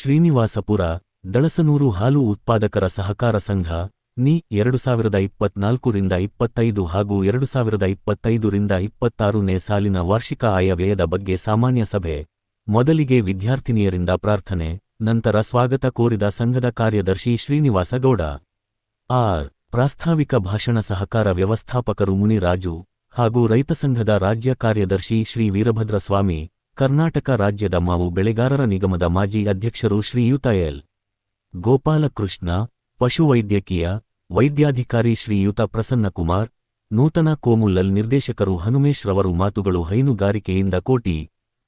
ಶ್ರೀನಿವಾಸಪುರ, ದಳಸನೂರು ಹಾಲು ಉತ್ಪಾದಕರ ಸಹಕಾರ ಸಂಘ, ನಿ ಎರಡು ಸಾವಿರದ ಇಪ್ಪತ್ನಾಲ್ಕರಿಂದ ಇಪ್ಪತ್ತೈದು ಹಾಗೂ ಎರಡು ಸಾವಿರದ ಇಪ್ಪತ್ತೈದರಿಂದ ಇಪ್ಪತ್ತಾರನೇ ಸಾಲಿನ ವಾರ್ಷಿಕ ಆಯವ್ಯಯದ ಬಗ್ಗೆ ಸಾಮಾನ್ಯ ಸಭೆ, ಮೊದಲಿಗೆ ವಿದ್ಯಾರ್ಥಿನಿಯರಿಂದ ಪ್ರಾರ್ಥನೆ, ನಂತರ ಸ್ವಾಗತ ಕೋರಿದ ಸಂಘದ ಕಾರ್ಯದರ್ಶಿ ಶ್ರೀನಿವಾಸಗೌಡ, ಆರ್. ಪ್ರಾಸ್ತಾವಿಕ ಭಾಷಣ ಸಹಕಾರ ವ್ಯವಸ್ಥಾಪಕರು ಮುನಿರಾಜು ಹಾಗೂ ರೈತ ಸಂಘದ ರಾಜ್ಯ ಕಾರ್ಯದರ್ಶಿ ಶ್ರೀ ವೀರಭದ್ರಸ್ವಾಮಿ ಕರ್ನಾಟಕ ರಾಜ್ಯದ ಮಾವು ಬೆಳೆಗಾರರ ನಿಗಮದ ಮಾಜಿ ಅಧ್ಯಕ್ಷರು ಶ್ರೀಯುತ ಎಲ್. ಗೋಪಾಲಕೃಷ್ಣ ಪಶುವೈದ್ಯಕೀಯ ವೈದ್ಯಾಧಿಕಾರಿ ಶ್ರೀಯುತ ಪ್ರಸನ್ನಕುಮಾರ್, ನೂತನ ಕೋಮುಲ್ಲಲ್ ನಿರ್ದೇಶಕರು ಹನುಮೇಶ್ ರವರು ಮಾತುಗಳು ಹೈನುಗಾರಿಕೆಯಿಂದ ಕೋಟಿ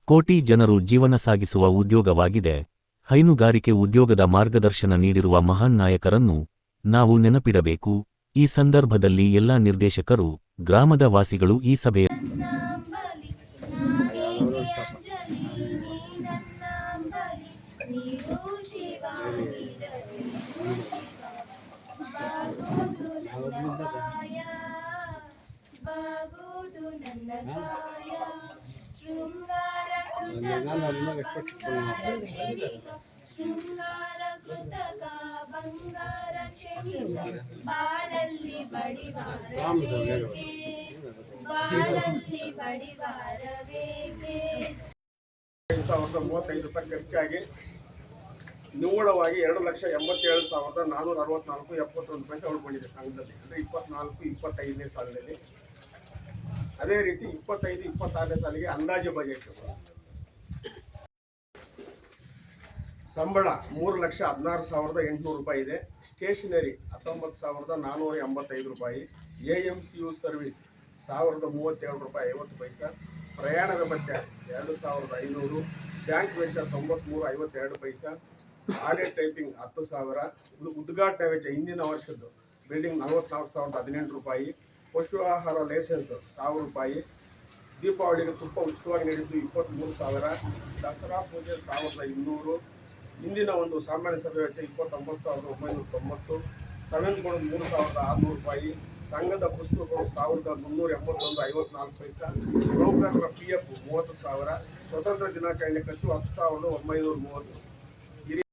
ಕೋಟಿ ಜನರು ಜೀವನ ಸಾಗಿಸುವ ಉದ್ಯೋಗವಾಗಿದೆ. ಹೈನುಗಾರಿಕೆ ಉದ್ಯೋಗದ ಮಾರ್ಗದರ್ಶನ ನೀಡಿರುವ ಮಹಾನ್ ನಾಯಕರನ್ನು ನಾವು ನೆನಪಿಡಬೇಕು. ಈ ಸಂದರ್ಭದಲ್ಲಿ ಎಲ್ಲಾ ನಿರ್ದೇಶಕರು, ಗ್ರಾಮದ ವಾಸಿಗಳು ಈ ಸಭೆಯ ಶೃಂಗಾರ ಕೃತಕ ಬಂಗಾರ ಬಾಳಲ್ಲಿ ಬಡಿವಾರವೇಕೆ ಬಾಳಲ್ಲಿ ಬಡಿವಾರವೇಕೆ ಸಾವಿರದ ಮೂವತ್ತೈದು ರೂಪಾಯಿ ಖರ್ಚಾಗಿ ನಿವ್ವಳವಾಗಿ ಎರಡು ಲಕ್ಷ ಎಂಬತ್ತೇಳು ಸಾವಿರದ ನಾನ್ನೂರ ಅರವತ್ನಾಲ್ಕು ಎಪ್ಪತ್ತೊಂದು ಪೈಸೆ ಉಳ್ಕೊಂಡಿದೆ ಸಂಘದಲ್ಲಿ. ಅಂದರೆ ಇಪ್ಪತ್ನಾಲ್ಕು, ಇಪ್ಪತ್ತೈದನೇ ಸಾಲಿನಲ್ಲಿ. ಅದೇ ರೀತಿ ಇಪ್ಪತ್ತೈದು, ಇಪ್ಪತ್ತಾರನೇ ಸಾಲಿಗೆ ಅಂದಾಜು ಬಜೆಟ್ ಸಂಬಳ ಮೂರು ಲಕ್ಷ ಹದಿನಾರು ಸಾವಿರದ ಎಂಟುನೂರು ರೂಪಾಯಿ ಇದೆ. ಸ್ಟೇಷನರಿ ಹತ್ತೊಂಬತ್ತು ಸಾವಿರದ ನಾನ್ನೂರ ಎಂಬತ್ತೈದು ರೂಪಾಯಿ. A M C you service ಸಾವಿರದ ಮೂವತ್ತೇಳು ರೂಪಾಯಿ ಐವತ್ತು ಪೈಸಾ. ಪ್ರಯಾಣದ ಭತ್ಯ ಎರಡು ಸಾವಿರದ ಐನೂರು. ಬ್ಯಾಂಕ್ ವೆಚ್ಚ ತೊಂಬತ್ತ್ಮೂರು ಐವತ್ತೆರಡು ಪೈಸಾ. ಆಡಿಟ್ ಟೈಪಿಂಗ್ ಹತ್ತು ಸಾವಿರ. ಉದ್- ಉದ್ಘಾಟನೆ ವೆಚ್ಚ ಹಿಂದಿನ ವರ್ಷದ್ದು. ಬಿಲ್ಡಿಂಗ್ ನಲವತ್ನಾಲ್ಕು ಸಾವಿರದ ಹದಿನೆಂಟು ರೂಪಾಯಿ. ಪಶು ಆಹಾರ ಲೈಸೆನ್ಸ್ ಸಾವಿರ ರೂಪಾಯಿ. ದೀಪಾವಳಿಗೆ ತುಪ್ಪ ಉಚಿತವಾಗಿ ನೀಡಿದ್ದು ಇಪ್ಪತ್ತ್ಮೂರು ಸಾವಿರ. ದಸರಾ ಪೂಜೆ ಸಾವಿರದ ಇನ್ನೂರು. ಇಂದಿನ ಒಂದು ಸಾಮಾನ್ಯ ಸಭೆ ವೆಚ್ಚ ಇಪ್ಪತ್ತೊಂಬತ್ತು ಸಾವಿರದ ಒಂಬೈನೂರ ತೊಂಬತ್ತು ಸೆವೆನ್ಗಳು ಮೂರು ಸಾವಿರದ ಆರುನೂರು ರೂಪಾಯಿ, ಸಂಘದ ಪುಸ್ತಕಗಳು ಸಾವಿರದ ಮುನ್ನೂರ ಎಂಬತ್ತೊಂದು ಐವತ್ನಾಲ್ಕು ಪೈಸಾ ನೌಕರರ ಪಿ ಎಫ್ ಮೂವತ್ತು ಸಾವಿರ, ಸ್ವತಂತ್ರ ದಿನಾಚರಣೆ ಖರ್ಚು ಹತ್ತು ಸಾವಿರದ ಒಂಬೈನೂರ ಮೂವತ್ತು. ಹಿರಿಯ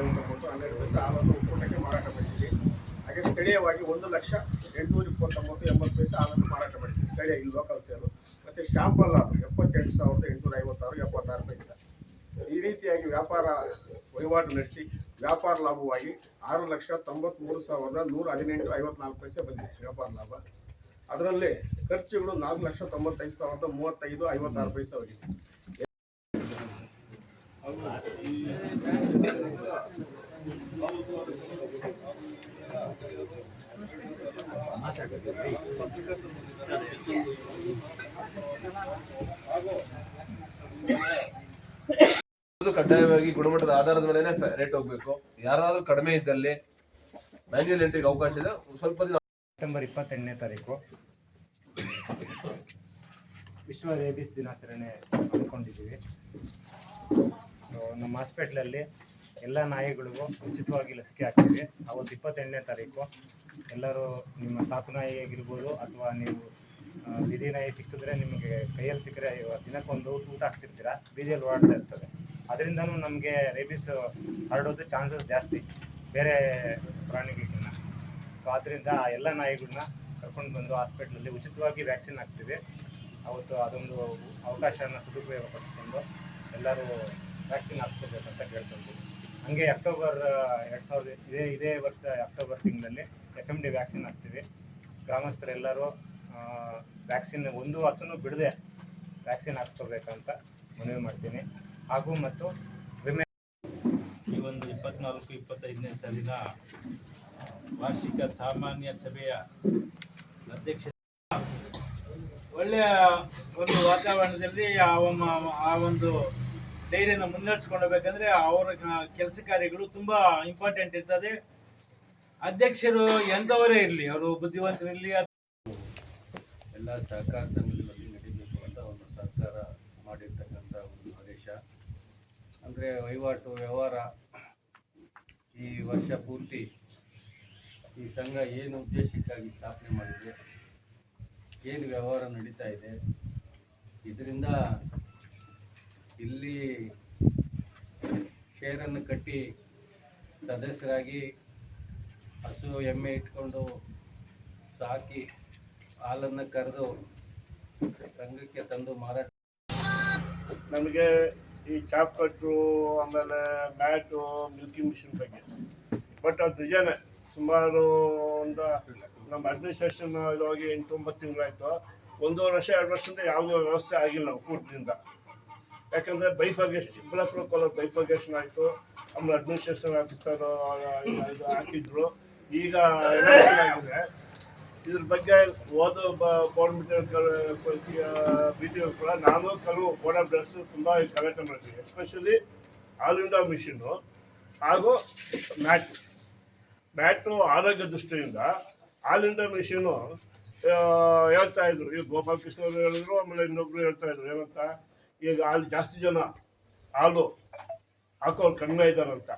ಐವತ್ತೊಂಬತ್ತು, ಹನ್ನೆರಡು ಪೈಸೆ ಹಾಲನ್ನು ಒಕ್ಕೂಟಕ್ಕೆ ಮಾರಾಟ ಮಾಡಿದ್ದೀವಿ ಹಾಗೆ ಸ್ಥಳೀಯವಾಗಿ ಒಂದು ಲಕ್ಷ ಎಂಟುನೂರ ಇಪ್ಪತ್ತೊಂಬತ್ತು ಎಂಬತ್ತು ಪೈಸೆ ಹಾಲನ್ನು ಮಾರಾಟ ಮಾಡಿದ್ದೀವಿ ಸ್ಥಳೀಯ ಇಲ್ಲಿ ಲೋಕಲ್ ಸೇಲು ಮತ್ತು ಶಾಂಪಲ್ ಎಪ್ಪತ್ತೆಂಟು ಸಾವಿರದ ಎಂಟುನೂರ ಐವತ್ತಾರು, ಎಪ್ಪತ್ತಾರು ಪೈಸೆ. ಈ ರೀತಿಯಾಗಿ ವ್ಯಾಪಾರ ವಹಿವಾಟು ನಡೆಸಿ ವ್ಯಾಪಾರ ಲಾಭವಾಗಿ ಆರು ಲಕ್ಷ ತೊಂಬತ್ತ್ಮೂರು ಸಾವಿರದ ನೂರ ಹದಿನೆಂಟು ಐವತ್ನಾಲ್ಕು ಪೈಸೆ ಬಂದಿದೆ ವ್ಯಾಪಾರ ಲಾಭ. ಅದರಲ್ಲಿ ಖರ್ಚುಗಳು ನಾಲ್ಕು ಲಕ್ಷ ತೊಂಬತ್ತೈದು ಸಾವಿರದ ಮೂವತ್ತೈದು ಐವತ್ತಾರು ಪೈಸೆ ಹೋಗಿದೆ. ಕಡ್ಡಾಯವಾಗಿ ಗುಣಮಟ್ಟದ ಆಧಾರದ ಮೇಲೆ ರೇಟ್ ಹೋಗ್ಬೇಕು. ಯಾರಾದ್ರೂ ಕಡಿಮೆ ಇದ್ದಲ್ಲಿ ಮ್ಯಾನ್ಯಲ್ ಎಂಟ್ರಿಗೆ ಅವಕಾಶ ಇದೆ. ಸ್ವಲ್ಪ ದಿನ ಸೆಪ್ಟೆಂಬರ್ ಇಪ್ಪತ್ತೆಂಟನೇ ತಾರೀಕು. ವಿಶ್ವ ರೇಬಿಸ್ ದಿನಾಚರಣೆ ಅಂದ್ಕೊಂಡಿದ್ದೀವಿ ಸೊ ನಮ್ಮ ಹಾಸ್ಪಿಟ್ಲಲ್ಲಿ ಎಲ್ಲ ನಾಯಿಗಳಿಗೂ ಉಚಿತವಾಗಿ ಲಸಿಕೆ ಹಾಕ್ತೀವಿ. ಅವತ್ತು ಇಪ್ಪತ್ತೆಂಟನೇ ತಾರೀಕು. ಎಲ್ಲರೂ ನಿಮ್ಮ ಸಾಕು ನಾಯಿ ಆಗಿರ್ಬೋದು ಅಥವಾ ನೀವು ಬೀದಿ ನಾಯಿ ಸಿಕ್ಕಿದ್ರೆ ನಿಮಗೆ ಕೈಯಲ್ಲಿ ಸಿಕ್ಕರೆ ದಿನಕ್ಕೊಂದು ಊಟ ಹಾಕ್ತಿರ್ತೀರ? ಬೀದಿಯಲ್ಲಿ ಓಡಾಡ್ತಾ ಇರ್ತದೆ. ಅದರಿಂದನೂ ನಮಗೆ ರೇಬಿಸ್ ಹರಡೋದು ಚಾನ್ಸಸ್ ಜಾಸ್ತಿ ಬೇರೆ ಪ್ರಾಣಿಗಳಿಗಿನ್ನ ಸೊ ಆದ್ದರಿಂದ ಎಲ್ಲ ನಾಯಿಗಳನ್ನ ಕರ್ಕೊಂಡು ಬಂದು ಹಾಸ್ಪಿಟ್ಲಲ್ಲಿ ಉಚಿತವಾಗಿ ವ್ಯಾಕ್ಸಿನ್ ಹಾಕ್ತೀವಿ. ಅವತ್ತು ಅದೊಂದು ಅವಕಾಶನ ಸದುಪಯೋಗಪಡಿಸ್ಕೊಂಡು ಎಲ್ಲರೂ ವ್ಯಾಕ್ಸಿನ್ ಹಾಕ್ಸ್ಕೋಬೇಕಂತ ಕೇಳ್ಕೊಂಡು ಹಾಗೆ ಅಕ್ಟೋಬರ್ ಎರಡು ಸಾವಿರದ ಇದೇ ಇದೇ ವರ್ಷದ ಅಕ್ಟೋಬರ್ ತಿಂಗಳಲ್ಲಿ ಎಫ್ ಎಂ ಡಿ ವ್ಯಾಕ್ಸಿನ್ ಹಾಕ್ತೀವಿ. ಗ್ರಾಮಸ್ಥರೆಲ್ಲರೂ ವ್ಯಾಕ್ಸಿನ್ ಒಂದು ಹಸುನು ಬಿಡದೆ ವ್ಯಾಕ್ಸಿನ್ ಹಾಕ್ಸ್ಕೋಬೇಕಂತ ಮನವಿ ಮಾಡ್ತೀನಿ. ಹಾಗೂ ಮತ್ತು ವಿಮೆ ಈ ಒಂದು ಇಪ್ಪತ್ನಾಲ್ಕು ಇಪ್ಪತ್ತೈದನೇ ಸಾಲಿನ ವಾರ್ಷಿಕ ಸಾಮಾನ್ಯ ಸಭೆಯ ಅಧ್ಯಕ್ಷ ಒಳ್ಳೆಯ ಒಂದು ವಾತಾವರಣದಲ್ಲಿ ಆ ಒಮ್ಮ- ಆ ಒಂದು ಡೈರಿಯನ್ನು ಮುನ್ನಡೆಸ್ಕೊಂಡು ಹೋಗ್ಬೇಕಂದ್ರೆ ಅವರ ಕೆಲಸ ಕಾರ್ಯಗಳು ತುಂಬ ಇಂಪಾರ್ಟೆಂಟ್ ಇರ್ತದೆ. ಅಧ್ಯಕ್ಷರು ಎಂಥವರೇ ಇರಲಿ ಅವರು ಬುದ್ಧಿವಂತರಿರಲಿ ಎಲ್ಲ ಸಹಕಾರ ಸಂಘಗಳಲ್ಲಿ ನಡೀಬೇಕು ಅಂತ ಒಂದು ಸರ್ಕಾರ ಮಾಡಿರ್ತಕ್ಕಂಥ ಒಂದು ಆದೇಶ. ಅಂದರೆ ವಹಿವಾಟು ವ್ಯವಹಾರ ಈ ವರ್ಷ ಪೂರ್ತಿ ಈ ಸಂಘ ಏನು ಉದ್ದೇಶಕ್ಕಾಗಿ ಸ್ಥಾಪನೆ ಮಾಡಿದೆ, ಏನು ವ್ಯವಹಾರ ನಡೀತಾ ಇದೆ, ಇದರಿಂದ ಇಲ್ಲಿ ಶೇರನ್ನು ಕಟ್ಟಿ ಸದಸ್ಯರಾಗಿ ಹಸು ಎಮ್ಮೆ ಇಟ್ಕೊಂಡು ಸಾಕಿ ಹಾಲನ್ನು ಕರೆದು ಸಂಘಕ್ಕೆ ತಂದು ಮಾರಾಟ ನನಗೆ ಈ ಚಾಪ್ ಕಟ್ಟು, ಆಮೇಲೆ ಮ್ಯಾಟು ಮಿಲ್ಕಿಂಗ್ ಮಿಷಿನ್ ಬಗ್ಗೆ. ಬಟ್ ಅದು ನಿಜಾನೇ ಸುಮಾರು ಒಂದು ನಮ್ಮ ಅಡ್ಮಿನಿಸ್ಟ್ರೇಷನ್ ಹೋಗಿ ಎಂಟು ಒಂಬತ್ತು ತಿಂಗಳಾಯಿತು. ಒಂದೂವರೆ ವರ್ಷ, ಎರಡು ವರ್ಷದಿಂದ ಯಾವುದೋ ವ್ಯವಸ್ಥೆ ಆಗಿಲ್ಲ ಒಕ್ಕೂಟದಿಂದ ಯಾಕಂದರೆ ಬೈಫಾಗೇಶ್ ಚಿಕ್ಕಬಳ್ಳಾಪುರ ಕಾಲೇಜ್ ಬೈಫಾಗೇಶನ್ ಆಯಿತು. ಆಮೇಲೆ ಅಡ್ಮಿನಿಸ್ಟ್ರೇಷನ್ ಆಫೀಸರ್ ಹಾಕಿದ್ರು. ಈಗ ಆಗಿದೆ. ಇದ್ರ ಬಗ್ಗೆ ಓದೋ ಗೌರ್ಮೆಂಟ್ ಮೀಟಿಂಗ್ ಕೂಡ ನಾನು ಕೆಲವು ಬೋರ್ಡ್ ಆಫ್ ತುಂಬಾ ತುಂಬ ಕಲೆಕ್ಟ್ ಮಾಡ್ತೀನಿ ಎಸ್ಪೆಷಲಿ ಆಲ್ ಇಂಡಿಯಾ ಮಿಷಿನ್ನು ಹಾಗೂ ಮ್ಯಾಟ್. ಮ್ಯಾಟು ಆರೋಗ್ಯ ದೃಷ್ಟಿಯಿಂದ ಆಲ್ ಇಂಡಿಯಾ ಮಿಷಿನು ಹೇಳ್ತಾ ಇದ್ರು. ಈಗ ಗೋಪಾಲ್ ಕೃಷ್ಣ ಅವರು ಹೇಳಿದ್ರು, ಆಮೇಲೆ ಇನ್ನೊಬ್ರು ಹೇಳ್ತಾ ಇದ್ರು, ಏನಂತ? ಈಗ ಅಲ್ಲಿ ಜಾಸ್ತಿ ಜನ ಹಾಲು ಹಾಕೋರು ಕಡಿಮೆ ಇದ್ದಾರಂತ.